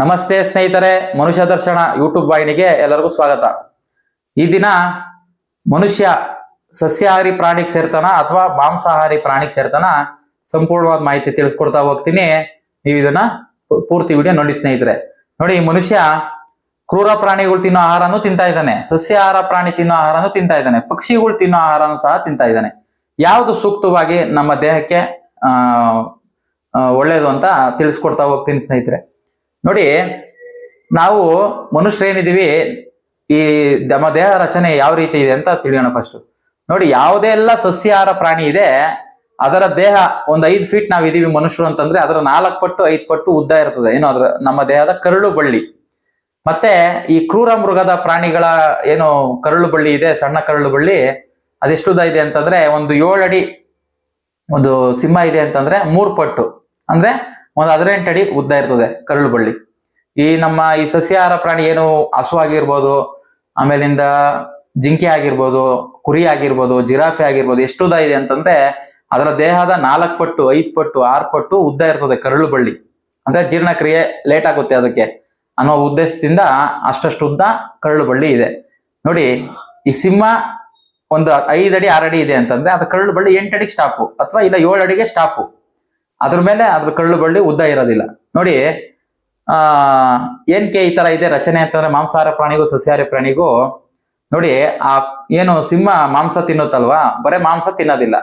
ನಮಸ್ತೆ ಸ್ನೇಹಿತರೆ, ಮನುಷ್ಯ ದರ್ಶನ ಯೂಟ್ಯೂಬ್ ವಾಹಿನಿಗೆ ಎಲ್ಲರಿಗೂ ಸ್ವಾಗತ. ಈ ದಿನ ಮನುಷ್ಯ ಸಸ್ಯಾಹಾರಿ ಪ್ರಾಣಿಗೆ ಸೇರ್ತಾನ ಅಥವಾ ಮಾಂಸಾಹಾರಿ ಪ್ರಾಣಿಗೆ ಸೇರ್ತಾನ ಸಂಪೂರ್ಣವಾದ ಮಾಹಿತಿ ತಿಳಿಸ್ಕೊಡ್ತಾ ಹೋಗ್ತೀನಿ. ನೀವು ಇದನ್ನ ಪೂರ್ತಿ ವಿಡಿಯೋ ನೋಡಿ ಸ್ನೇಹಿತರೆ. ನೋಡಿ ಮನುಷ್ಯ ಕ್ರೂರ ಪ್ರಾಣಿಗಳು ತಿನ್ನೋ ಆಹಾರನೂ ತಿಂತಾ ಇದ್ದಾನೆ. ಸಸ್ಯಾಹಾರ ಪ್ರಾಣಿ ತಿನ್ನೋ ಆಹಾರನೂ ತಿಂತಾ ಇದ್ದಾನೆ. ಪಕ್ಷಿಗಳು ತಿನ್ನೋ ಆಹಾರನೂ ಸಹ ತಿಂತಾ ಇದ್ದಾನೆ. ಯಾವುದು ಸೂಕ್ತವಾಗಿ ನಮ್ಮ ದೇಹಕ್ಕೆ ಒಳ್ಳೇದು ಅಂತ ತಿಳಿಸ್ಕೊಡ್ತಾ ಹೋಗ್ತೀನಿ ಸ್ನೇಹಿತರೆ. ನೋಡಿ, ನಾವು ಮನುಷ್ಯರೇನಿದೀವಿ ಈ ನಮ್ಮ ದೇಹ ರಚನೆ ಯಾವ ರೀತಿ ಇದೆ ಅಂತ ತಿಳಿಯೋಣ ಫಸ್ಟ್ ನೋಡಿ, ಯಾವುದೇ ಎಲ್ಲ ಸಸ್ಯಾಹಾರ ಪ್ರಾಣಿ ಇದೆ, ಅದರ ದೇಹ ಒಂದು ಐದು ಫೀಟ್ ನಾವು ಇದೀವಿ ಮನುಷ್ಯರು ಅಂತಂದ್ರೆ, ಅದರ ನಾಲ್ಕು ಪಟ್ಟು, ಐದು ಪಟ್ಟು ಉದ್ದ ಇರ್ತದೆ. ಏನು ಅದ್ರ, ನಮ್ಮ ದೇಹದ ಕರುಳು ಬಳ್ಳಿ. ಮತ್ತೆ ಈ ಕ್ರೂರ ಮೃಗದ ಪ್ರಾಣಿಗಳ ಏನು ಕರುಳು ಬಳ್ಳಿ ಇದೆ, ಸಣ್ಣ ಕರುಳು ಬಳ್ಳಿ, ಅದೆಷ್ಟು ಉದ್ದ ಇದೆ ಅಂತಂದ್ರೆ, ಒಂದು ಏಳು ಅಡಿ ಒಂದು ಸಿಂಹ ಇದೆ ಅಂತಂದ್ರೆ ಮೂರ್ ಪಟ್ಟು. ಅಂದ್ರೆ ಒಂದು ಹದಿನೆಂಟು ಅಡಿ ಉದ್ದ ಇರ್ತದೆ ಕರಳು ಬಳ್ಳಿ. ಈ ನಮ್ಮ ಈ ಸಸ್ಯಾಹಾರ ಪ್ರಾಣಿ ಏನು ಹಸು ಆಗಿರ್ಬೋದು, ಆಮೇಲಿಂದ ಜಿಂಕೆ ಆಗಿರ್ಬೋದು, ಕುರಿ ಆಗಿರ್ಬೋದು, ಜಿರಾಫೆ ಆಗಿರ್ಬೋದು ಎಷ್ಟು ಉದ್ದ ಇದೆ ಅಂತಂದ್ರೆ ಅದರ ದೇಹದ ನಾಲ್ಕು ಪಟ್ಟು, ಐದು ಪಟ್ಟು, ಆರು ಪಟ್ಟು ಉದ್ದ ಇರ್ತದೆ ಕರಳು ಬಳ್ಳಿ. ಅಂದ್ರೆ ಜೀರ್ಣಕ್ರಿಯೆ ಲೇಟ್ ಆಗುತ್ತೆ ಅದಕ್ಕೆ. ಅನ್ನೋ ಉದ್ದೇಶದಿಂದ ಅಷ್ಟಷ್ಟು ಉದ್ದ ಕರುಳು ಬಳ್ಳಿ ಇದೆ. ನೋಡಿ, ಈ ಸಿಂಹ ಒಂದು ಐದು ಅಡಿ, ಆರು ಅಡಿ ಇದೆ ಅಂತಂದ್ರೆ ಅದು ಕರುಳು ಬಳ್ಳಿ ಎಂಟು ಅಡಿಗೆ ಸ್ಟಾಪು ಅಥವಾ ಇಲ್ಲ ಏಳು ಅಡಿಗೆ ಸ್ಟಾಪು ಅದ್ರ ಮೇಲೆ ಅದ್ರ ಕಳ್ಳು ಬಳ್ಳಿ ಉದ್ದ ಇರೋದಿಲ್ಲ. ನೋಡಿ, ಆ ಏನ್ಕೆ ಈ ತರ ಇದೆ ರಚನೆ ಅಂತಂದ್ರೆ ಮಾಂಸಾಹಾರ ಪ್ರಾಣಿಗೂ ಸಸ್ಯಾಹಾರಿ ಪ್ರಾಣಿಗೂ. ನೋಡಿ, ಆ ಏನು ಸಿಂಹ ಮಾಂಸ ತಿನ್ನುತ್ತಲ್ವಾ? ಬರೇ ಮಾಂಸ ತಿನ್ನೋದಿಲ್ಲ.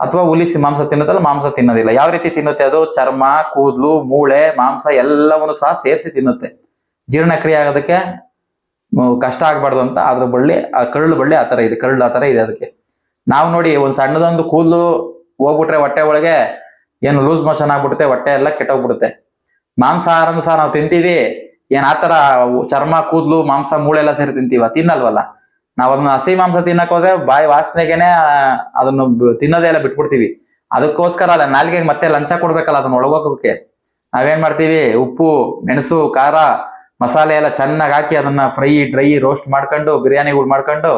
ಅಥವಾ ಹುಲಿ ಮಾಂಸ ತಿನ್ನುತ್ತಲ್ಲ, ಮಾಂಸ ತಿನ್ನೋದಿಲ್ಲ. ಯಾವ ರೀತಿ ತಿನ್ನುತ್ತೆ ಅದು? ಚರ್ಮ, ಕೂದಲು, ಮೂಳೆ, ಮಾಂಸ ಎಲ್ಲವನ್ನು ಸಹ ಸೇರಿಸಿ ತಿನ್ನುತ್ತೆ. ಜೀರ್ಣಕ್ರಿಯೆ ಆಗೋದಕ್ಕೆ ಕಷ್ಟ ಆಗ್ಬಾರ್ದು ಅಂತ ಅದ್ರ ಬಳ್ಳಿ, ಆ ಕರುಳು ಬಳ್ಳಿ ಆ ತರ ಇದೆ ಕರುಳು ಆ ತರ ಇದೆ ಅದಕ್ಕೆ. ನಾವು ನೋಡಿ ಒಂದ್ ಸಣ್ಣದೊಂದು ಕೂದಲು ಹೋಗ್ಬಿಟ್ರೆ ಹೊಟ್ಟೆ ಒಳಗೆ ಏನು ಲೂಸ್ ಮೋಷನ್ ಆಗ್ಬಿಡುತ್ತೆ, ಹೊಟ್ಟೆ ಎಲ್ಲ ಕೆಟ್ಟೋಗ್ಬಿಡುತ್ತೆ. ಮಾಂಸಾಹಾರನು ಸಹ ನಾವು ತಿಂತೀವಿ. ಏನ್ ಆತರ ಚರ್ಮ, ಕೂದಲು, ಮಾಂಸ ಮೂಳೆ ಎಲ್ಲ ಸೇರಿ ತಿಂತೀವ? ತಿನ್ನಲ್ವಲ್ಲ? ನಾವ್ ಅದನ್ನ ಹಸಿ ಮಾಂಸ ತಿನ್ನಕ್ ಹೋದ್ರೆ ಬಾಯಿ ವಾಸನೆಗೆನೆ ಅದನ್ನು ತಿನ್ನೋದೇ ಎಲ್ಲ ಬಿಟ್ಬಿಡ್ತೀವಿ. ಅದಕ್ಕೋಸ್ಕರ ಅಲ್ಲ, ನಾಲ್ಗೆಗೆ ಮತ್ತೆ ಲಂಚ ಕೊಡ್ಬೇಕಲ್ಲ ಅದನ್ನ ಒಳಗೋಗಕ್ಕೆ ನಾವೇನ್ ಮಾಡ್ತೀವಿ? ಉಪ್ಪು, ಮೆಣಸು, ಖಾರ, ಮಸಾಲೆ ಎಲ್ಲ ಚೆನ್ನಾಗಿ ಹಾಕಿ ಅದನ್ನ ಫ್ರೈ, ಡ್ರೈ, ರೋಸ್ಟ್ ಮಾಡ್ಕೊಂಡು ಬಿರಿಯಾನಿಗಳು ಮಾಡ್ಕೊಂಡು,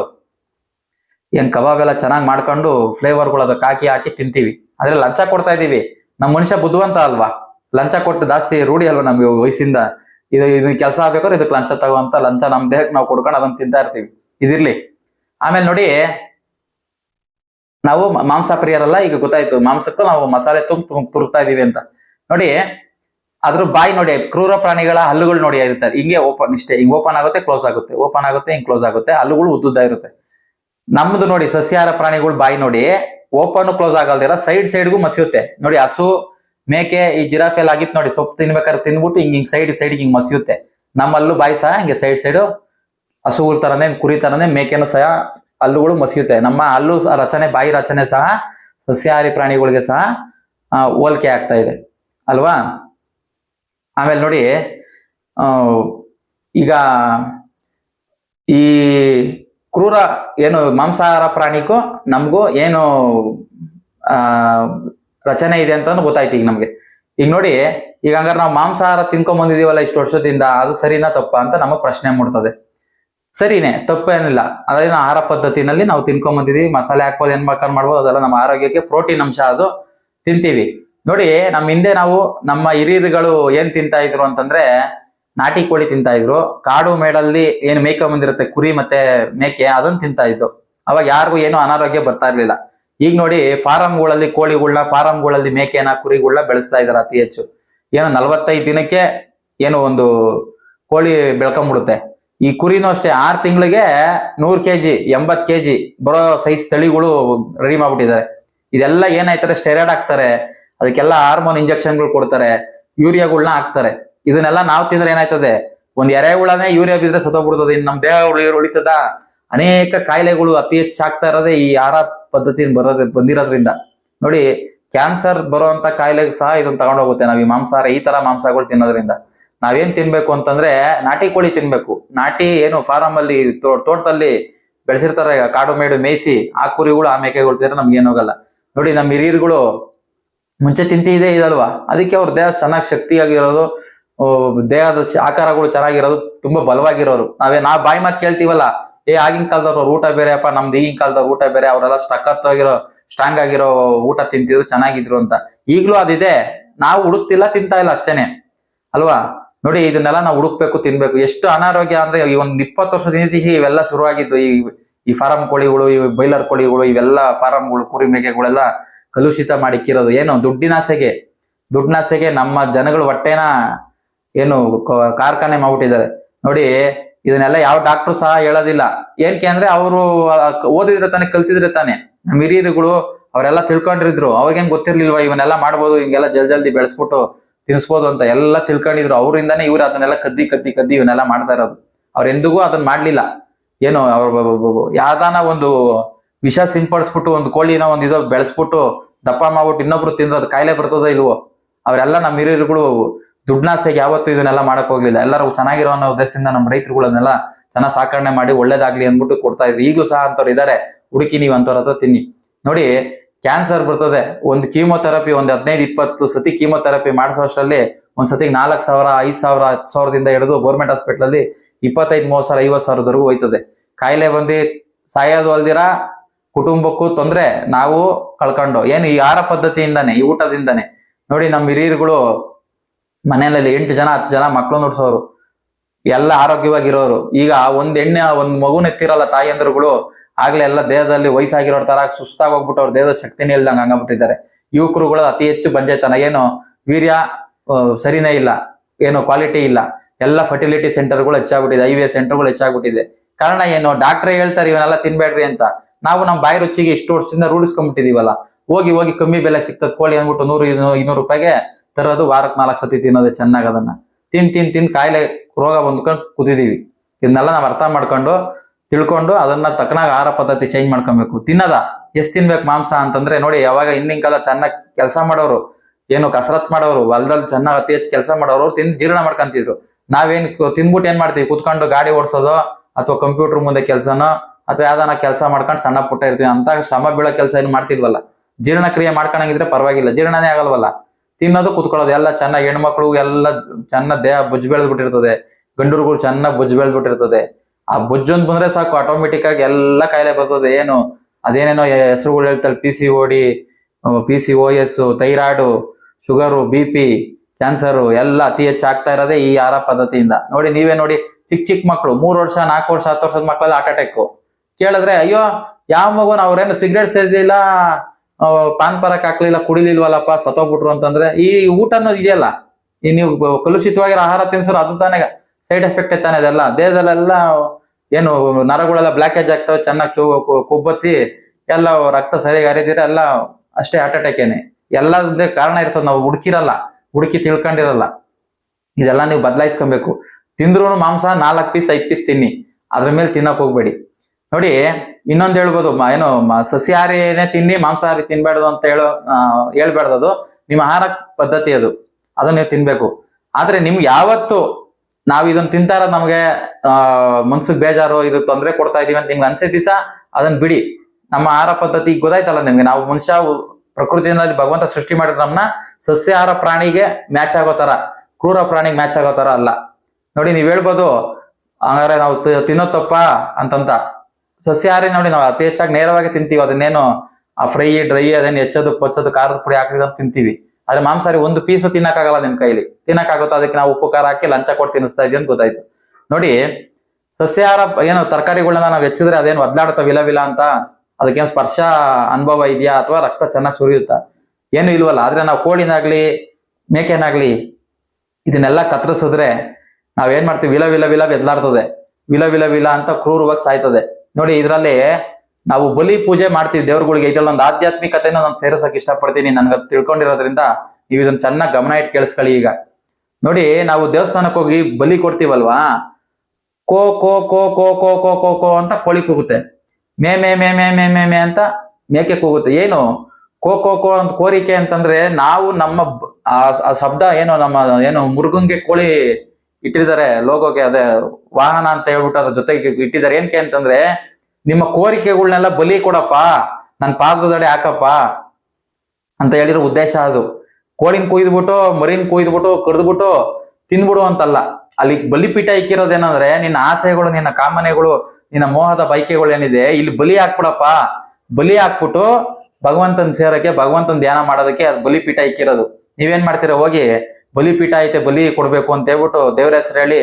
ಏನ್ ಕಬಾಬ್ ಎಲ್ಲ ಚೆನ್ನಾಗಿ ಮಾಡ್ಕೊಂಡು, ಫ್ಲೇವರ್ಗಳು ಅದಕ್ಕೆ ಹಾಕಿ ಹಾಕಿ ತಿಂತೀವಿ. ಅದ್ರಲ್ಲಿ ಲಂಚ ಕೊಡ್ತಾ ಇದೀವಿ ನಮ್ಮ ಮನುಷ್ಯ ಬುದ್ಧಿವಂತ ಅಲ್ವಾ? ಲಂಚ ಕೊಟ್ಟು ಜಾಸ್ತಿ ರೂಢಿ ಅಲ್ವಾ ನಮ್ಗೆ ವಯಸ್ಸಿಂದ? ಇದು ಇದು ಕೆಲಸ ಆಗ್ಬೇಕಾದ್ರೆ ಇದಕ್ಕೆ ಲಂಚ ತಗೋಂತ, ಲಂಚ ನಮ್ ದೇಹಕ್ಕೆ ನಾವು ಕೊಡ್ಕೊಂಡು ಅದನ್ನ ತಿಂತಾ ಇರ್ತೀವಿ. ಇದಿರ್ಲಿ. ಆಮೇಲೆ ನೋಡಿ, ನಾವು ಮಾಂಸ ಪ್ರಿಯರಲ್ಲ ಈಗ ಗೊತ್ತಾಯ್ತು. ಮಾಂಸಕ್ಕೂ ನಾವು ಮಸಾಲೆ ತುಂಬ ತುಂಬ ತುರುಕ್ತಾ ಇದೀವಿ ಅಂತ. ನೋಡಿ, ಅದ್ರ ಬಾಯಿ ನೋಡಿ, ಕ್ರೂರ ಪ್ರಾಣಿಗಳ ಹಲ್ಲುಗಳು ನೋಡಿ ಇರುತ್ತೆ ಹಿಂಗೆ ಓಪನ್, ಇಷ್ಟೇ, ಹಿಂಗ್ ಓಪನ್ ಆಗುತ್ತೆ, ಕ್ಲೋಸ್ ಆಗುತ್ತೆ. ಓಪನ್ ಆಗುತ್ತೆ, ಹಿಂಗ್ ಕ್ಲೋಸ್ ಆಗುತ್ತೆ. ಹಲ್ಲುಗಳು ಉದ್ದುದ್ದ ಇರುತ್ತೆ. ನಮ್ದು ನೋಡಿ, ಸಸ್ಯಾಹಾರ ಪ್ರಾಣಿಗಳು ಬಾಯಿ ನೋಡಿ ಓಪನ್ ಕ್ಲೋಸ್ ಆಗಲ್ದಿರ ಸೈಡ್ ಸೈಡ್ಗೂ ಮಸಿಯುತ್ತೆ. ನೋಡಿ ಹಸು, ಮೇಕೆ ಈ ಜಿರಾಫೆ ಎಲ್ಲ ಆಗಿತ್ತು ನೋಡಿ, ಸೊಪ್ಪು ತಿನ್ಬೇಕಾದ್ರೆ ತಿನ್ಬಿಟ್ಟು ಹಿಂಗ್ ಹಿಂಗ್ ಸೈಡ್ ಸೈಡ್ ಹಿಂಗ್ ಮಸಿಯುತ್ತೆ. ನಮ್ಮಲ್ಲೂ ಬಾಯಿ ಸಹ ಹಿಂಗೆ ಸೈಡ್ ಸೈಡ್ ಹಸುಗಳ ತರನೇ, ಕುರಿ ತರನೇ, ಮೇಕೆನೂ ಸಹ ಹಲ್ಲುಗಳು ಮಸಿಯುತ್ತೆ. ನಮ್ಮ ಹಲ್ಲು ರಚನೆ, ಬಾಯಿ ರಚನೆ ಸಹ ಸಸ್ಯಾಹಾರಿ ಪ್ರಾಣಿಗಳಿಗೆ ಸಹ ಹೋಲಿಕೆ ಆಗ್ತಾ ಇದೆ. ಅಲ್ವಾ? ಆಮೇಲೆ ನೋಡಿ ಈಗ ಈ ಕ್ರೂರ ಏನು ಮಾಂಸಾಹಾರ ಪ್ರಾಣಿಗೂ ನಮಗೂ ಏನು, ಆ, ರಚನೆ ಇದೆ ಅಂತ ಗೊತ್ತಾಯ್ತು ಈಗ ನಮ್ಗೆ. ಈಗ ನೋಡಿ, ಈಗ ಹಂಗಾರೆ ನಾವು ಮಾಂಸಾಹಾರ ತಿನ್ಕೊಂಡ್ ಬಂದಿದೀವಲ್ಲ ಇಷ್ಟು ವರ್ಷದಿಂದ, ಅದು ಸರಿನಾ ತಪ್ಪ ಅಂತ ನಮಗ್ ಪ್ರಶ್ನೆ ಮೂಡ್ತದೆ. ಸರಿನೇ, ತಪ್ಪೇನಿಲ್ಲ. ಅದೇನು ಆಹಾರ ಪದ್ಧತಿನಲ್ಲಿ ನಾವು ತಿನ್ಕೊಂಡ್ ಬಂದಿದೀವಿ, ಮಸಾಲೆ ಹಾಕ್ಬೋದು, ಏನ್ ಬೇಕಾದ್ರೆ ಮಾಡ್ಬೋದು, ಅದೆಲ್ಲ ನಮ್ಮ ಆರೋಗ್ಯಕ್ಕೆ ಪ್ರೋಟೀನ್ ಅಂಶ ಅದು ತಿಂತೀವಿ. ನೋಡಿ ನಮ್ಮ ಹಿಂದೆ ನಾವು ನಮ್ಮ ಹಿರಿಯರುಗಳು ಏನ್ ತಿಂತಾ ಇದ್ರು ಅಂತಂದ್ರೆ ನಾಟಿ ಕೋಳಿ ತಿಂತಾ ಇದ್ರು. ಕಾಡು ಮೇಡಲ್ಲಿ ಏನು ಮೇಕೆ ಬಂದಿರುತ್ತೆ, ಕುರಿ ಮತ್ತೆ ಮೇಕೆ, ಅದನ್ನ ತಿಂತಾ ಇದ್ದು. ಅವಾಗ ಯಾರಿಗೂ ಏನು ಅನಾರೋಗ್ಯ ಬರ್ತಾ ಇರ್ಲಿಲ್ಲ. ಈಗ ನೋಡಿ, ಫಾರಂಗಳಲ್ಲಿ ಕೋಳಿಗಳನ್ನ ಫಾರಂಗಳಲ್ಲಿ ಮೇಕೆನ ಕುರಿಗಳನ್ನ ಬೆಳೆಸ್ತಾ ಇದಾರೆ ಅತಿ ಹೆಚ್ಚು. ಏನು ನಲವತ್ತೈದು ದಿನಕ್ಕೆ ಏನು ಒಂದು ಕೋಳಿ ಬೆಳ್ಕೊಂಬಿಡುತ್ತೆ. ಈ ಕುರಿನೂ ಅಷ್ಟೇ, ಆರು ತಿಂಗಳಿಗೆ ನೂರ್ ಕೆಜಿ ಎಂಬತ್ ಕೆಜಿ ಬರೋ ಸೈಜ್ ತಳಿಗಳು ರೆಡಿ ಮಾಡ್ಬಿಟ್ಟಿದ್ದಾರೆ. ಇದೆಲ್ಲ ಏನಾಯ್ತಾರೆ, ಸ್ಟೆರಾಯ್ಡ್ ಹಾಕ್ತಾರೆ. ಅದಕ್ಕೆಲ್ಲ ಹಾರ್ಮೋನ್ ಇಂಜೆಕ್ಷನ್ಗಳು ಕೊಡ್ತಾರೆ. ಯೂರಿಯಾಗಳನ್ನ ಹಾಕ್ತಾರೆ. ಇದನ್ನೆಲ್ಲ ನಾವು ತಿಂದ್ರೆ ಏನಾಯ್ತದೆ? ಒಂದ್ ಎರೆಹುಳನೇ ಯೂರಿಯಾ ಬಿದ್ರೆ ಸತ್ತೋಗ್ಬಿಡ್ತದೆ. ಇನ್ನು ನಮ್ ದೇಹ ಉಳಿ- ಉಳಿತದ? ಅನೇಕ ಕಾಯಿಲೆಗಳು ಅತಿ ಹೆಚ್ಚಾಗ್ತಾ ಇರೋದೇ ಈ ಆಹಾರ ಪದ್ಧತಿ ಬರೋದ್ ಬಂದಿರೋದ್ರಿಂದ. ನೋಡಿ, ಕ್ಯಾನ್ಸರ್ ಬರುವಂತ ಕಾಯಿಲೆಗೆ ಸಹ ಇದನ್ನ ತಗೊಂಡೋಗುತ್ತೆ. ನಾವ್ ಈ ಮಾಂಸಾಹಾರ, ಈ ತರ ಮಾಂಸಗಳು ತಿನ್ನೋದ್ರಿಂದ. ನಾವೇನ್ ತಿನ್ಬೇಕು ಅಂತಂದ್ರೆ ನಾಟಿ ಕೋಳಿ ತಿನ್ಬೇಕು. ನಾಟಿ ಏನು ಫಾರಂ ಅಲ್ಲಿ ತೋಟದಲ್ಲಿ ಬೆಳೆಸಿರ್ತಾರೆ, ಕಾಡು ಮೇಡು ಮೇಯಿಸಿ, ಆ ಕುರಿಗಳು, ಆ ಮೇಕೆಗಳು ತಿಂದ್ರೆ ನಮ್ಗೆ ಏನಾಗಲ್ಲ ನೋಡಿ, ನಮ್ಮ ಹಿರಿಯರುಗಳು ಮುಂಚೆ ತಿಂತಿದೆ ಇದಲ್ವಾ ಅದಕ್ಕೆ ಅವ್ರ ದೇಹ ಚೆನ್ನಾಗಿ ಶಕ್ತಿಯಾಗಿರೋದು ದೇಹದ ಆಕಾರಗಳು ಚೆನ್ನಾಗಿರೋದು ತುಂಬಾ ಬಲವಾಗಿರೋರು. ನಾವೇ ನಾವ್ ಬಾಯಿ ಮಾತು ಕೇಳ್ತೀವಲ್ಲ, ಏ, ಆಗಿನ ಕಾಲದವ್ರ ಊಟ ಬೇರೆ ಅಪ್ಪ ನಮ್ದು ಈಗಿನ ಕಾಲದವ್ರ ಊಟ ಬೇರೆ, ಅವರೆಲ್ಲ ಆಗಿರೋ ಸ್ಟ್ರಾಂಗ್ ಆಗಿರೋ ಊಟ ತಿಂತಿದ್ರು, ಚೆನ್ನಾಗಿದ್ರು ಅಂತ. ಈಗಲೂ ಅದಿದೆ. ನಾವು ಹುಡುಕ್ತಿಲ್ಲ ತಿಂತಾ ಇಲ್ಲ ಅಷ್ಟೇನೆ. ಅಲ್ವಾ? ನೋಡಿ, ಇದನ್ನೆಲ್ಲ ನಾವು ಹುಡುಕ್ಬೇಕು ತಿನ್ಬೇಕು. ಎಷ್ಟು ಅನಾರೋಗ್ಯ ಅಂದ್ರೆ, ಈ ಒಂದ್ ಇಪ್ಪತ್ತು ವರ್ಷದ ಹಿಂದಿಸಿ ಇವೆಲ್ಲ ಶುರುವಾಗಿದ್ದು, ಈ ಈ ಫಾರಂ ಕೋಳಿಗಳು, ಈ ಬೈಲರ್ ಕೋಳಿಗಳು, ಇವೆಲ್ಲ ಫಾರಂಗಳು, ಕುರಿ ಮೇಕೆಗಳೆಲ್ಲ ಕಲುಷಿತ ಮಾಡಿಕ್ಕಿರೋದು. ಏನು ದುಡ್ಡಿನಾಸೆಗೆ ದುಡ್ಡಿನಾಸೆಗೆ ನಮ್ಮ ಜನಗಳು ಹೊಟ್ಟೆನ ಏನು ಕಾರ್ಖಾನೆ ಮಾಡ್ಬಿಟ್ಟಿದ್ದಾರೆ ನೋಡಿ, ಇದನ್ನೆಲ್ಲ ಯಾವ ಡಾಕ್ಟರ್ ಸಹ ಹೇಳೋದಿಲ್ಲ. ಏನಕ್ಕೆ ಅಂದ್ರೆ ಅವರು ಓದಿದ್ರೆ ತಾನೆ ಕಲ್ತಿದ್ರೆ ತಾನೆ. ನಮ್ಮ ಹಿರಿಯರುಗಳು ಅವರೆಲ್ಲ ತಿಳ್ಕೊಂಡಿದ್ರು. ಅವ್ರಿಗೇನ್ ಗೊತ್ತಿರ್ಲಿಲ್ವ, ಇವನ್ನೆಲ್ಲ ಮಾಡ್ಬೋದು, ಹಿಂಗೆಲ್ಲ ಜಲ್ ಜಲ್ದಿ ಬೆಳೆಸ್ಬಿಟ್ಟು ತಿನ್ಸ್ಬೋದು ಅಂತ ಎಲ್ಲ ತಿಳ್ಕೊಂಡಿದ್ರು. ಅವರಿಂದಾನೇ ಇವ್ರು ಅದನ್ನೆಲ್ಲ ಕದ್ದಿ ಕದ್ದಿ ಕದ್ದಿ ಇವನ್ನೆಲ್ಲ ಮಾಡ್ತಾ ಇರೋದು. ಅವ್ರ ಎಂದಿಗೂ ಅದನ್ನ ಮಾಡ್ಲಿಲ್ಲ. ಏನು, ಅವ್ರ ಯಾವ್ದಾನ ಒಂದು ವಿಷ ಸಿಂಪಡಿಸ್ಬಿಟ್ಟು, ಒಂದು ಕೋಳಿನ ಒಂದು ಇದು ಬೆಳೆಸ್ಬಿಟ್ಟು ದಪ್ಪ ಮಾಡ್ಬಿಟ್ಟು ಇನ್ನೊಬ್ರು ತಿಂದ್ರೆ ಅದು ಕಾಯಿಲೆ ಬರ್ತದ ಇಲ್ವೋ? ಅವರೆಲ್ಲ ನಮ್ಮ ಹಿರಿಯರುಗಳು ದುಡ್ನಾಸೆಗೆ ಯಾವತ್ತೂ ಇದನ್ನೆಲ್ಲ ಮಾಡಕ್ ಹೋಗ್ಲಿಲ್ಲ. ಎಲ್ಲರೂ ಚೆನ್ನಾಗಿರೋ ಅನ್ನೋ ಉದ್ದೇಶದಿಂದ ನಮ್ಮ ರೈತರುಗಳನ್ನೆಲ್ಲ ಚೆನ್ನಾಗಿ ಸಾಕಣೆ ಮಾಡಿ ಒಳ್ಳೇದಾಗ್ಲಿ ಅಂದ್ಬಿಟ್ಟು ಕೊಡ್ತಾ ಇದ್ರು. ಈಗಲೂ ಸಹ ಅಂತವ್ರು ಇದಾರೆ. ಹುಡುಕಿ ನೀವು ಅಂತವ್ರ ಹತ್ರ ತಿನ್ನಿ. ನೋಡಿ ಕ್ಯಾನ್ಸರ್ ಬರ್ತದೆ. ಒಂದು ಕೀಮೋಥೆರಪಿ ಒಂದು ಹದಿನೈದು, ಇಪ್ಪತ್ತು ಸತಿ ಕೀಮೋಥೆರಪಿ ಮಾಡಿಸೋ ಅಷ್ಟರಲ್ಲಿ ಒಂದ್ ಸತಿಗೆ ನಾಲ್ಕು ಸಾವಿರ, ಐದು ಸಾವಿರ, ಹತ್ತು ಸಾವಿರದಿಂದ ಹಿಡಿದು ಗೌರ್ಮೆಂಟ್ ಹಾಸ್ಪಿಟಲ್ ಅಲ್ಲಿ ಇಪ್ಪತ್ತೈದು, ಮೂವತ್ತು ಸಾವಿರ, ಐವತ್ತು ಸಾವಿರದವರೆಗೂ ಹೋಯ್ತದೆ. ಕಾಯಿಲೆ ಬಂದು ಸಾಯೋದು ಅಲ್ದಿರ? ಕುಟುಂಬಕ್ಕೂ ತೊಂದ್ರೆ. ನಾವು ಕಳ್ಕೊಂಡು. ಏನು ಈ ಆಹಾರ ಪದ್ಧತಿಯಿಂದಾನೆ, ಈ ಊಟದಿಂದಾನೆ. ನೋಡಿ, ನಮ್ಮ ಹಿರಿಯರುಗಳು ಮನೆಯಲ್ಲಿ ಎಂಟು ಜನ, ಹತ್ತು ಜನ ಮಕ್ಕಳು ನೋಡ್ಸೋರು, ಎಲ್ಲ ಆರೋಗ್ಯವಾಗಿರೋರು. ಈಗ ಒಂದ್ ಎಣ್ಣೆ ಒಂದ್ ಮಗುನ ಎತ್ತಿರಲ್ಲ ತಾಯಿಯಂದ್ರುಗಳು ಆಗ್ಲೇ ಎಲ್ಲ ದೇಹದಲ್ಲಿ ವಯಸ್ಸಾಗಿರೋ ತರ ಸುಸ್ತಾಗಿ ಹೋಗ್ಬಿಟ್ಟು ಅವ್ರ ದೇಹದ ಶಕ್ತಿನೇ ಇಲ್ದಂಗ ಹಂಗಾಗ್ಬಿಟ್ಟಿದ್ದಾರೆ. ಯುವಕರುಗಳು ಅತಿ ಹೆಚ್ಚು ಬಂಜೈತನ ಏನು, ವೀರ್ಯ ಸರಿನೇ ಇಲ್ಲ. ಏನು ಕ್ವಾಲಿಟಿ ಇಲ್ಲ. ಎಲ್ಲ ಫರ್ಟಿಲಿಟಿ ಸೆಂಟರ್ಗಳು ಹೆಚ್ಚಾಗ್ಬಿಟ್ಟಿದೆ. ಐ ವಿ ಎಸ್ ಸೆಂಟರ್ಗಳು ಹೆಚ್ಚಾಗ್ಬಿಟ್ಟಿದೆ. ಕಾರಣ ಏನು, ಡಾಕ್ಟ್ರೇ ಹೇಳ್ತಾರೆ ಇವನ್ನೆಲ್ಲ ತಿನ್ಬೇಡ್ರಿ ಅಂತ. ನಾವು ನಮ್ಮ ಬಾಯಿ ರುಚಿಗೆ ಇಷ್ಟು ವರ್ಷದಿಂದ ರೂಢಿಸ್ಕೊಂಡ್ಬಿಟ್ಟಿದೀವಲ್ಲ. ಹೋಗಿ ಹೋಗಿ ಕಮ್ಮಿ ಬೆಲೆ ಸಿಗ್ತದೆ. ಕೋಳಿ ಅಂದ್ಬಿಟ್ಟು ನೂರು ಇನ್ನೂರು ರೂಪಾಯಿಗೆ ತರೋದು ವಾರಕ್ಕೆ ನಾಲ್ಕು ಸತಿ ತಿನ್ನೋದು ಚೆನ್ನಾಗಿ ಅದನ್ನ. ತಿನ್ ತಿನ್ ತಿನ್ ಕಾಯಿಲೆ ರೋಗ ಬಂದ್ಕೊಂಡು ಕುದಿದೀವಿ ಇದನ್ನೆಲ್ಲ ನಾವು ಅರ್ಥ ಮಾಡ್ಕೊಂಡು ತಿಳ್ಕೊಂಡು ಅದನ್ನ ತಕ್ಕನಾಗ ಆಹಾರ ಪದ್ಧತಿ ಚೇಂಜ್ ಮಾಡ್ಕೊಬೇಕು. ತಿನ್ನದ, ಎಷ್ಟು ತಿನ್ಬೇಕು ಮಾಂಸ ಅಂತಂದ್ರೆ ನೋಡಿ ಯಾವಾಗ ಹಿಂದಿನ ಕಾಲ ಚೆನ್ನಾಗಿ ಕೆಲಸ ಮಾಡೋರು, ಏನು ಕಸರತ್ ಮಾಡೋರು ಹೊಲದಲ್ಲಿ ಚೆನ್ನಾಗಿ ಅತಿ ಹೆಚ್ಚು ಕೆಲಸ ಮಾಡೋರು ತಿಂದು ಜೀರ್ಣ ಮಾಡ್ಕೊಂತಿದ್ರು. ನಾವೇನ್ ತಿನ್ಬಿಟ್ಟು ಏನ್ ಮಾಡ್ತೀವಿ? ಕುತ್ಕೊಂಡು ಗಾಡಿ ಓಡಿಸೋದು ಅಥವಾ ಕಂಪ್ಯೂಟರ್ ಮುಂದೆ ಕೆಲಸನೋ ಅಥವಾ ಯಾವ್ದಾನ ಕೆಲಸ ಮಾಡ್ಕೊಂಡು ಸಣ್ಣ ಪುಟ್ಟ ಇರ್ತೀವಿ. ಅಂತ ಶ್ರಮ ಬೀಳೋ ಕೆಲಸ ಏನು ಮಾಡ್ತಿದ್ವಲ್ಲ? ಜೀರ್ಣಕ್ರಿಯೆ ಮಾಡ್ಕೊಂಡಂಗಿದ್ರೆ ಪರವಾಗಿಲ್ಲ. ಜೀರ್ಣನೇ ಆಗಲ್ವಲ್ಲ? ತಿನ್ನೋದು, ಕುತ್ಕೊಳ್ಳೋದು, ಎಲ್ಲ ಚೆನ್ನಾಗಿ ಹೆಣ್ಮಕ್ಳು ಎಲ್ಲ ಚೆನ್ನಾಗಿ ದೇಹ ಬುಜ್ ಬೆಳೆದ್ಬಿಟ್ಟಿರ್ತದೆ. ಗಂಡರುಗಳು ಚೆನ್ನಾಗಿ ಬುಜ್ ಬೆಳೆದ್ಬಿಟ್ಟಿರ್ತದೆ. ಆ ಬುಜ್ಜೊಂದು ಬಂದ್ರೆ ಸಾಕು ಆಟೋಮೆಟಿಕ್ ಆಗಿ ಎಲ್ಲ ಕಾಯಿಲೆ ಬರ್ತದೆ. ಏನು? ಅದೇನೇನೋ ಹೆಸರುಗಳು ಹೇಳ್ತಾರೆ P C D P C O S thyroid sugar B P cancer ಎಲ್ಲ ಅತಿ ಹೆಚ್ಚು ಆಗ್ತಾ ಇರೋದೇ ಈ ಆಹಾರ ಪದ್ಧತಿಯಿಂದ. ನೋಡಿ, ನೀವೇ ನೋಡಿ ಚಿಕ್ಕ ಚಿಕ್ಕ ಮಕ್ಕಳು ಮೂರು ವರ್ಷ, ನಾಲ್ಕು ವರ್ಷ, ಹತ್ತು ವರ್ಷದ ಮಕ್ಕಳಲ್ಲಿ ಹಾರ್ಟ್ ಅಟ್ಯಾಕ್ ಕೇಳಿದ್ರೆ, ಅಯ್ಯೋ, ಯಾವ ಮಗುನ ಅವ್ರೇನು ಸಿಗರೇಟ್ ಸೇದಿಲ್ಲ ಪಾನ್ ಪರಕ್ ಹಾಕ್ಲಿಲ್ಲ, ಕುಡಿಲಿಲ್ವಲ್ಲಪ್ಪ, ಸತ್ತೋಗ್ಬಿಟ್ರು ಅಂತಂದ್ರೆ, ಈ ಊಟ ಅನ್ನೋದು ಇದೆಯಲ್ಲ, ಈ ನೀವು ಕಲುಷಿತವಾಗಿರೋ ಆಹಾರ ತಿನ್ಸರು ಅದು ತಾನೇ ಸೈಡ್ ಎಫೆಕ್ಟ್ ತಾನೆ ಅದೆಲ್ಲ. ದೇಹದಲ್ಲೆಲ್ಲ ಏನು ನರಗಳೆಲ್ಲ ಬ್ಲಾಕೇಜ್ ಆಗ್ತವೆ, ಚೆನ್ನಾಗಿ ಚೂ ಕೊಬ್ಬತ್ತಿ, ಎಲ್ಲ ರಕ್ತ ಸರಿಯಾಗಿ ಹರಿದಿರ ಎಲ್ಲ ಅಷ್ಟೇ ಹಾರ್ಟ್ ಅಟ್ಯಾಕ್ ಏನೆ. ಎಲ್ಲದೇ ಕಾರಣ ಇರ್ತದೆ, ನಾವು ಹುಡುಕಿರಲ್ಲ, ಹುಡುಕಿ ತಿಳ್ಕೊಂಡಿರಲ್ಲ. ಇದೆಲ್ಲ ನೀವು ಬದಲಾಯಿಸ್ಕೊಬೇಕು. ತಿಂದ್ರು ಮಾಂಸ ನಾಲ್ಕು ಪೀಸ್ ಐದು ಪೀಸ್ ತಿನ್ನಿ. ಅದ್ರ ಮೇಲೆ ತಿನ್ನಕ್ ಹೋಗ್ಬೇಡಿ. ನೋಡಿ, ಇನ್ನೊಂದು ಹೇಳ್ಬೋದು ಏನು ಸಸ್ಯಾಹಾರಿನೇ ತಿನ್ನಿ, ಮಾಂಸಾಹಾರಿ ತಿನ್ಬಾರ್ದು ಅಂತ ಹೇಳೋ ಹೇಳ್ಬಾರ್ದು ಅದು ನಿಮ್ಮ ಆಹಾರ ಪದ್ಧತಿ ಅದು. ಅದನ್ನ ನೀವು ತಿನ್ಬೇಕು. ಆದ್ರೆ ನಿಮ್ಗೆ ಯಾವತ್ತು ನಾವ್ ಇದನ್ನ ತಿಂತಾರ ನಮಗೆ, ಆ, ಮನ್ಸಿಗೆ ಬೇಜಾರು, ಇದು ತೊಂದರೆ ಕೊಡ್ತಾ ಇದೀವಿ ಅಂತ ನಿಮ್ಗೆ ಅನ್ಸೆ ದಿವಸ ಅದನ್ನ ಬಿಡಿ. ನಮ್ಮ ಆಹಾರ ಪದ್ಧತಿ ಗೊತ್ತಾಯ್ತಲ್ಲ ನಿಮ್ಗೆ. ನಾವು ಮನುಷ್ಯ ಪ್ರಕೃತಿಯಲ್ಲಿ ಭಗವಂತ ಸೃಷ್ಟಿ ಮಾಡಿದ ನಮ್ಮನ್ನ ಸಸ್ಯಾಹಾರ ಪ್ರಾಣಿಗೆ ಮ್ಯಾಚ್ ಆಗೋ ತರ. ಕ್ರೂರ ಪ್ರಾಣಿಗೆ ಮ್ಯಾಚ್ ಆಗೋ ತರ ಅಲ್ಲ. ನೋಡಿ, ನೀವ್ ಹೇಳ್ಬೋದು, ಹಂಗಾರೆ ನಾವು ತಿನ್ನೋ ತಪ್ಪ ಅಂತಂತ. ಸಸ್ಯಾಹಾರಿ ನೋಡಿ ನಾವು ಅತಿ ಹೆಚ್ಚಾಗಿ ನೇರವಾಗಿ ತಿಂತೀವಿ. ಅದನ್ನೇನು ಆ ಫ್ರೈ ಡ್ರೈ ಅದೇನು ಹೆಚ್ಚೋದು, ಪೊಚ್ಚೋದು, ಖಾರದ ಪುಡಿ ಹಾಕಿದ ತಿಂತೀವಿ. ಆದ್ರೆ ಮಾಂಸಾಹಾರಿ ಒಂದು ಪೀಸು ತಿನ್ನಕ್ಕಾಗಲ್ಲ ನಿಮ್ ಕೈಲಿ. ತಿನ್ನಕ್ಕಾಗುತ್ತೋ ಅದಕ್ಕೆ ನಾವು ಉಪ್ಪು ಖಾರ ಹಾಕಿ ಲಂಚ ಕೊಟ್ಟು ತಿನ್ನಿಸ್ತಾ ಇದೀವಿ ಅಂತ ಗೊತ್ತಾಯ್ತು. ನೋಡಿ, ಸಸ್ಯಾಹಾರ ಏನು ತರಕಾರಿಗಳನ್ನ ನಾವು ಹೆಚ್ಚಿದ್ರೆ ಅದೇನು ಒದ್ಲಾಡುತ್ತಾ ವಿಲ ವಿಲ ಅಂತ ಅದಕ್ಕೇನು ಸ್ಪರ್ಶ ಅನುಭವ ಇದೆಯಾ ಅಥವಾ ರಕ್ತ ಚೆನ್ನಾಗಿ ಸುರಿಯುತ್ತಾ? ಏನು ಇಲ್ವಲ್ಲ. ಆದ್ರೆ ನಾವು ಕೋಳಿನಾಗ್ಲಿ, ಮೇಕೆನಾಗ್ಲಿ ಇದನ್ನೆಲ್ಲ ಕತ್ತರಿಸಿದ್ರೆ ನಾವೇನ್ ಮಾಡ್ತೀವಿ? ವಿಲ ವಿಲ ವಿಲ ಎದ್ಲಾಡ್ತದೆ ವಿಲ ವಿಲ ವಿಲ ಅಂತ ಕ್ರೂರವಾಗಿ ಸಾಯ್ತದೆ. ನೋಡಿ, ಇದರಲ್ಲಿ ನಾವು ಬಲಿ ಪೂಜೆ ಮಾಡ್ತೀವಿ, ದೇವ್ರಗಳಿಗೆ ಇದ್ರಲ್ಲಿ ಒಂದು ಆಧ್ಯಾತ್ಮಿಕತೆಯನ್ನು ನಾನು ಸೇರಿಸಕ್ ಇಷ್ಟಪಡ್ತೀನಿ ನನ್ಗೆ ತಿಳ್ಕೊಂಡಿರೋದ್ರಿಂದ. ನೀವು ಇದನ್ನ ಚೆನ್ನಾಗಿ ಗಮನ ಇಟ್ಟು ಕೇಳಿಸ್ಕೊಳ್ಳಿ ಈಗ. ನೋಡಿ, ನಾವು ದೇವಸ್ಥಾನಕ್ಕೆ ಹೋಗಿ ಬಲಿ ಕೊಡ್ತೀವಲ್ವಾ? ಕೋ ಕೋ ಕೋ ಕೋ ಕೋ ಕೋ ಕೋ ಕೋ ಅಂತ ಕೋಳಿ ಕೂಗುತ್ತೆ. ಮೇ ಮೇ ಮೇ ಮೇ ಮೇ ಮೇ ಮೇ ಅಂತ ಮೇಕೆ ಕೂಗುತ್ತೆ. ಏನು? ಕೋ ಕೋ ಕೋ ಅಂತ ಕೋರಿಕೆ ಅಂತಂದ್ರೆ ನಾವು ನಮ್ಮ ಆ ಶಬ್ದ ಏನು, ನಮ್ಮ ಏನು ಮುರುಗಂಗೆ ಕೋಳಿ ಇಟ್ಟಿದ್ದಾರೆ ಲೋಗೋಗೆ ಅದೇ ವಾಹನ ಅಂತ ಹೇಳ್ಬಿಟ್ಟು ಅದ್ರ ಜೊತೆಗೆ ಇಟ್ಟಿದ್ದಾರೆ. ಏನ್ಕೆ ಅಂತಂದ್ರೆ, ನಿಮ್ಮ ಕೋರಿಕೆಗಳನ್ನೆಲ್ಲ ಬಲಿ ಕೊಡಪ್ಪ ನನ್ನ ಪಾದದಡೆ ಹಾಕಪ್ಪ ಅಂತ ಹೇಳಿರೋ ಉದ್ದೇಶ ಅದು. ಕೋಳಿನ ಕುಯ್ದ್ಬಿಟ್ಟು, ಮರಿನ್ ಕುಯ್ದ್ಬಿಟ್ಟು ಕಡ್ದ್ಬಿಟ್ಟು ತಿನ್ಬಿಡು ಅಂತಲ್ಲ. ಅಲ್ಲಿ ಬಲಿಪೀಠ ಇಕ್ಕಿರೋದೇನಂದ್ರೆ, ನಿನ್ನ ಆಸೆಗಳು, ನಿನ್ನ ಕಾಮನೆಗಳು, ನಿನ್ನ ಮೋಹದ ಬೈಕೆಗಳು ಏನಿದೆ, ಇಲ್ಲಿ ಬಲಿ ಹಾಕ್ಬಿಡಪ್ಪ. ಬಲಿ ಹಾಕ್ಬಿಟ್ಟು ಭಗವಂತನ ಸೇರಕ್ಕೆ, ಭಗವಂತನ ಧ್ಯಾನ ಮಾಡೋದಕ್ಕೆ ಅದು ಬಲಿಪೀಠ ಇಕ್ಕಿರೋದು. ನೀವೇನ್ ಮಾಡ್ತೀರಾ, ಹೋಗಿ ಬಲಿಪೀಠ ಐತೆ, ಬಲಿ ಕೊಡ್ಬೇಕು ಅಂತ ಹೇಳ್ಬಿಟ್ಟು ದೇವ್ರ ಹೆಸರು ಹೇಳಿ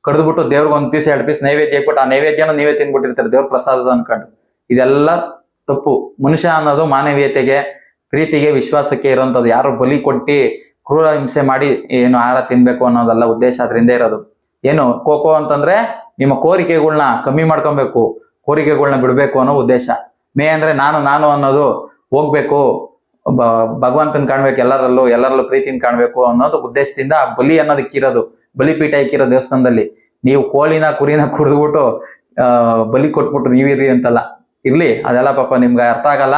ಕಡ್ದ್ಬಿಟ್ಟು ದೇವ್ರಿಗೆ ಒಂದ್ ಪೀಸ್ ಎರಡು ಪೀಸ್ ನೈವೇದ್ಯ ಹೇಳ್ಬಿಟ್ಟು ಆ ನೈವೇದ್ಯನ ನೀವೇ ತಿನ್ಬಿಟ್ಟಿರ್ತಾರೆ ದೇವ್ರ ಪ್ರಸಾದ ಅನ್ಕೊಂಡು. ಇದೆಲ್ಲ ತಪ್ಪು. ಮನುಷ್ಯ ಅನ್ನೋದು ಮಾನವೀಯತೆಗೆ, ಪ್ರೀತಿಗೆ, ವಿಶ್ವಾಸಕ್ಕೆ ಇರುವಂತದ್ದು ಯಾರು ಬಲಿ ಕೊಟ್ಟು ಕ್ರೂರ ಹಿಂಸೆ ಮಾಡಿ ಏನು ಆಹಾರ ತಿನ್ಬೇಕು ಅನ್ನೋದಲ್ಲ ಉದ್ದೇಶ ಅದರಿಂದ ಇರೋದು. ಏನು ಕೋಕೋ ಅಂತಂದ್ರೆ ನಿಮ್ಮ ಕೋರಿಕೆಗಳನ್ನ ಕಮ್ಮಿ ಮಾಡ್ಕೊಬೇಕು ಕೋರಿಕೆಗಳನ್ನ ಬಿಡಬೇಕು ಅನ್ನೋ ಉದ್ದೇಶ. ಮೇ ಅಂದ್ರೆ ನಾನು ನಾನು ಅನ್ನೋದು ಹೋಗ್ಬೇಕು ಭಗವಂತನ್ ಕಾಣ್ಬೇಕು, ಎಲ್ಲರಲ್ಲೂ ಎಲ್ಲರಲ್ಲೂ ಪ್ರೀತಿನ ಕಾಣ್ಬೇಕು ಅನ್ನೋದು ಉದ್ದೇಶದಿಂದ ಆ ಬಲಿ ಅನ್ನೋದಕ್ಕಿರೋದು. ಬಲಿಪೀಠ ಇಕ್ಕಿರೋ ದೇವಸ್ಥಾನದಲ್ಲಿ. ನೀವು ಕೋಳಿನ, ಕುರಿನ ಕುಡಿದ್ಬಿಟ್ಟು ಬಲಿ ಕೊಟ್ಬಿಟ್ಟು ನೀವಿರಿ ಅಂತಲ್ಲ. ಇರ್ಲಿ, ಅದೆಲ್ಲ ಪಾಪ ನಿಮ್ಗೆ ಅರ್ಥ ಆಗಲ್ಲ.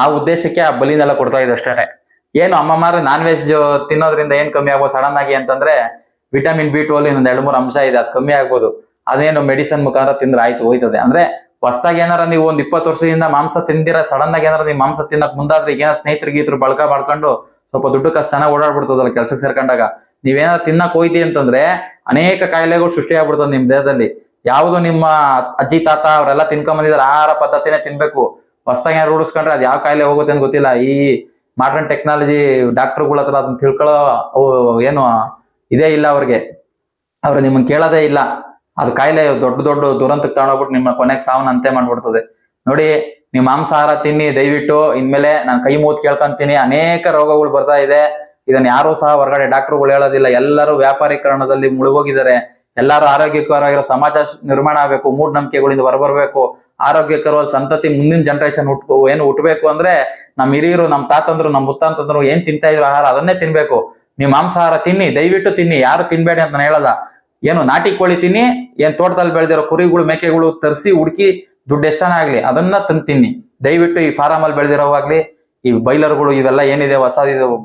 ಆ ಉದ್ದೇಶಕ್ಕೆ ಆ ಬಲಿನೆಲ್ಲ ಕೊಡ್ತಾ ಇದೆ ಅಷ್ಟೇ. ಏನು ಅಮ್ಮಮಾರು ನಾನ್ ವೆಜ್ ತಿನ್ನೋದ್ರಿಂದ ಏನ್ ಕಮ್ಮಿ ಆಗ್ಬೋದು? ಸಡನ್ ಆಗಿ ಅಂತಂದ್ರೆ ವಿಟಮಿನ್ ಬಿ ಅಲ್ಲಿ ಇನ್ನೊಂದ್ ಎರಡು ಮೂರು ಅಂಶ ಇದೆ, ಅದು ಕಮ್ಮಿ ಆಗ್ಬೋದು. ಅದೇನು ಮೆಡಿಸನ್ ಮುಖಾಂತರ ತಿಂದ್ರೆ ಆಯ್ತು, ಹೋಯ್ತದೆ. ಅಂದ್ರೆ ಹೊಸ್ದಾಗಿ ಏನಾರ ನೀವು ಒಂದ್ ಇಪ್ಪತ್ತು ವರ್ಷದಿಂದ ಮಾಂಸ ತಿಂದಿರ ಸಡನ್ ಆಗಿ ಏನಾರ ನೀವು ಮಾಂಸ ತಿನ್ನಕ್ ಮುಂದಾದ್ರೆ ಈಗ ಸ್ನೇಹಿತರಿಗೆ ಇದ್ರ ಬಳಕ ಮಾಡ್ಕೊಂಡು ಸ್ವಲ್ಪ ದುಡ್ಡು ಕಷ್ಟ ಚೆನ್ನಾಗಿ ಓಡಾಡ್ಬಿಡ್ತದಲ್ಲ ಕೆಲ್ಸಕ್ಕೆ ಸೇರ್ಕೊಂಡಾಗ. ನೀವೇನಾರ ತಿನ್ನಕ್ ಹೋಯ್ತಿ ಅಂತಂದ್ರೆ ಅನೇಕ ಕಾಯಿಲೆಗಳು ಸೃಷ್ಟಿ ಆಗ್ಬಿಡ್ತದೆ ನಿಮ್ ದೇಹದಲ್ಲಿ. ಯಾವುದು ನಿಮ್ಮ ಅಜ್ಜಿ, ತಾತ ಅವರೆಲ್ಲ ತಿನ್ಕೊಂಡ್ ಬಂದಿದ್ದಾರೆ ಆಹಾರ ಪದ್ಧತಿನೇ ತಿನ್ಬೇಕು. ಹೊಸದಾಗಿ ಏನಾರು ರೂಢಿಸ್ಕೊಂಡ್ರೆ ಅದು ಯಾವ ಕಾಯಿಲೆ ಹೋಗುತ್ತೆ ಅಂತ ಗೊತ್ತಿಲ್ಲ. ಈ ಮಾಡರ್ನ್ ಟೆಕ್ನಾಲಜಿ ಡಾಕ್ಟರ್ಗಳ ಹತ್ರ ಅದನ್ನ ತಿಳ್ಕೊಳ್ಳೋ ಏನು, ಇದೇ ಇಲ್ಲ ಅವ್ರಿಗೆ. ಅವ್ರು ನಿಮ್ಮನ್ನ ಕೇಳೋದೇ ಇಲ್ಲ. ಅದು ಕಾಯಿಲೆ ದೊಡ್ಡ ದೊಡ್ಡ ದುರಂತಕ್ಕೆ ತಗೊಂಡೋಗ್ಬಿಟ್ಟು ನಿಮ್ಮ ಕೊನೆಗೆ ಸಾವನ್ನ ಅಂತೆ ಮಾಡ್ಬಿಡ್ತದೆ. ನೋಡಿ, ನೀವು ಮಾಂಸಾಹಾರ ತಿನ್ನಿ, ದಯವಿಟ್ಟು, ಇನ್ಮೇಲೆ ನಾನು ಕೈ ಮೂತ್ ಕೇಳ್ಕೊಂತೀನಿ, ಅನೇಕ ರೋಗಗಳು ಬರ್ತಾ ಇದೆ. ಇದನ್ನ ಯಾರು ಸಹ ಹೊರಗಡೆ ಡಾಕ್ಟರ್ಗಳು ಹೇಳೋದಿಲ್ಲ. ಎಲ್ಲರೂ ವ್ಯಾಪಾರೀಕರಣದಲ್ಲಿ ಮುಳುಗೋಗಿದ್ದಾರೆ. ಎಲ್ಲರೂ ಆರೋಗ್ಯಕರವಾಗಿರೋ ಸಮಾಜ ನಿರ್ಮಾಣ ಆಗಬೇಕು, ಮೂಢನಂಬಿಕೆಗಳಿಂದ ಹೊರಬರ್ಬೇಕು. ಆರೋಗ್ಯಕರವಾದ ಸಂತತಿ ಮುಂದಿನ ಜನರೇಷನ್ ಹುಟ್ಟು ಏನು ಹುಟ್ಟಬೇಕು ಅಂದ್ರೆ ನಮ್ಮ ಹಿರಿಯರು ನಮ್ಮ ತಾತಂದ್ರು ನಮ್ಮ ಮುತ್ತಾಂತಂದ್ರು ಏನ್ ತಿಂತಾ ಇದ್ರು ಆಹಾರ ಅದನ್ನೇ ತಿನ್ಬೇಕು. ನೀವು ಮಾಂಸಾಹಾರ ತಿನ್ನಿ, ದಯವಿಟ್ಟು ತಿನ್ನಿ, ಯಾರು ತಿನ್ಬೇಡಿ ಅಂತ ನಾನು ಹೇಳಲ್ಲ. ಏನು ನಾಟಿ ಕೋಳಿ ತಿನ್ನಿ, ಏನ್ ತೋಟದಲ್ಲಿ ಬೆಳೆದಿರೋ ಕುರಿಗಳು, ಮೇಕೆಗಳು ತರಿಸಿ ಹುಡುಕಿ ದುಡ್ಡು ಎಷ್ಟನ ಆಗ್ಲಿ, ಅದನ್ನ ತಂದು ತಿನ್ನಿ. ದಯವಿಟ್ಟು ಈ ಫಾರಂ ಅಲ್ಲಿ ಬೆಳೆದಿರೋವಾಗ್ಲಿ, ಈ ಬೈಲರ್ಗಳು ಇವೆಲ್ಲ ಏನಿದೆ ಹೊಸ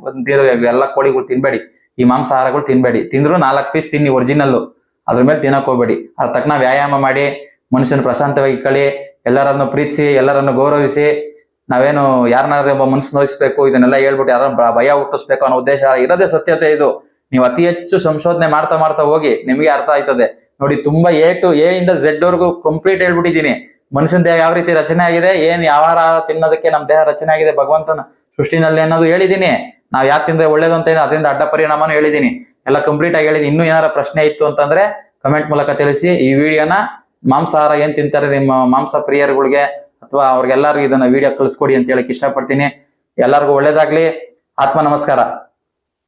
ಬಂದಿರೋ ಎಲ್ಲ ಕೋಳಿಗಳು ತಿನ್ಬೇಡಿ. ಈ ಮಾಂಸಾಹಾರಗಳು ತಿನ್ಬೇಡಿ. ತಿಂದ್ರು ನಾಲ್ಕು ಪೀಸ್ ತಿನ್ನಿ ಒರಿಜಿನಲ್ಲು ಅದ್ರ ಮೇಲೆ ತಿನ್ನಕ್ ಹೋಗ್ಬೇಡಿ. ಅದ್ ತಕ್ಷಣ ವ್ಯಾಯಾಮ ಮಾಡಿ, ಮನುಷ್ಯನ ಪ್ರಶಾಂತವಾಗಿ ಕಳಿ ಎಲ್ಲರನ್ನು ಪ್ರೀತಿಸಿ, ಎಲ್ಲರನ್ನು ಗೌರವಿಸಿ, ನಾವೇನು ಯಾರನ್ನಾದ್ರೆ ಒಬ್ಬ ಮನಸ್ಸು ನೋಯಿಸ್ಬೇಕು, ಇದನ್ನೆಲ್ಲ ಹೇಳ್ಬಿಟ್ಟು ಯಾರನ್ನ ಭಯ ಹುಟ್ಟಿಸ್ಬೇಕು ಅನ್ನೋ ಉದ್ದೇಶ ಇರೋದೇ ಸತ್ಯತೆ ಇದು. ನೀವು ಅತಿ ಹೆಚ್ಚು ಸಂಶೋಧನೆ ಮಾಡ್ತಾ ಮಾಡ್ತಾ ಹೋಗಿ ನಿಮಗೆ ಅರ್ಥ ಆಯ್ತದೆ. ನೋಡಿ, ತುಂಬಾ ಎ ಟು ಎ ಇಂದ ಝೆಡ್ ವರ್ಗೂ ಕಂಪ್ಲೀಟ್ ಹೇಳ್ಬಿಟ್ಟಿದ್ದೀನಿ. ಮನುಷ್ಯನ ದೇಹ ಯಾವ ರೀತಿ ರಚನೆ ಆಗಿದೆ, ಏನ್ ಯಾವ ತಿನ್ನೋದಕ್ಕೆ ನಮ್ಮ ದೇಹ ರಚನೆ ಆಗಿದೆ, ಭಗವಂತನ ಸೃಷ್ಟಿನಲ್ಲಿ ಅನ್ನೋದು ಹೇಳಿದೀನಿ ನಾವ್ ಯಾಕೆ ತಿಂದ್ರೆ ಒಳ್ಳೇದು ಅಂತ ಏನೋ ಅದರಿಂದ ಅಡ್ಡ ಪರಿಣಾಮನೂ ಹೇಳಿದ್ದೀನಿ. ಎಲ್ಲ ಕಂಪ್ಲೀಟ್ ಆಗಿ ಹೇಳಿದ್ದೀನಿ. ಇನ್ನೂ ಏನಾರ ಪ್ರಶ್ನೆ ಇತ್ತು ಅಂತಂದ್ರೆ ಕಮೆಂಟ್ ಮೂಲಕ ತಿಳಿಸಿ. ಈ ವಿಡಿಯೋನ ಮಾಂಸಾಹಾರ ಏನ್ ತಿಂತಾರೆ ನಿಮ್ಮ ಮಾಂಸ ಪ್ರಿಯರುಗಳಿಗೆ ಅಥವಾ ಅವ್ರಿಗೆಲ್ಲರಿಗೂ ಇದನ್ನ ವಿಡಿಯೋ ಕಳಿಸ್ಕೊಡಿ ಅಂತ ಹೇಳಕ್ ಇಷ್ಟಪಡ್ತೀನಿ. ಎಲ್ಲರಿಗೂ ಒಳ್ಳೇದಾಗ್ಲಿ. ಆತ್ಮ ನಮಸ್ಕಾರ.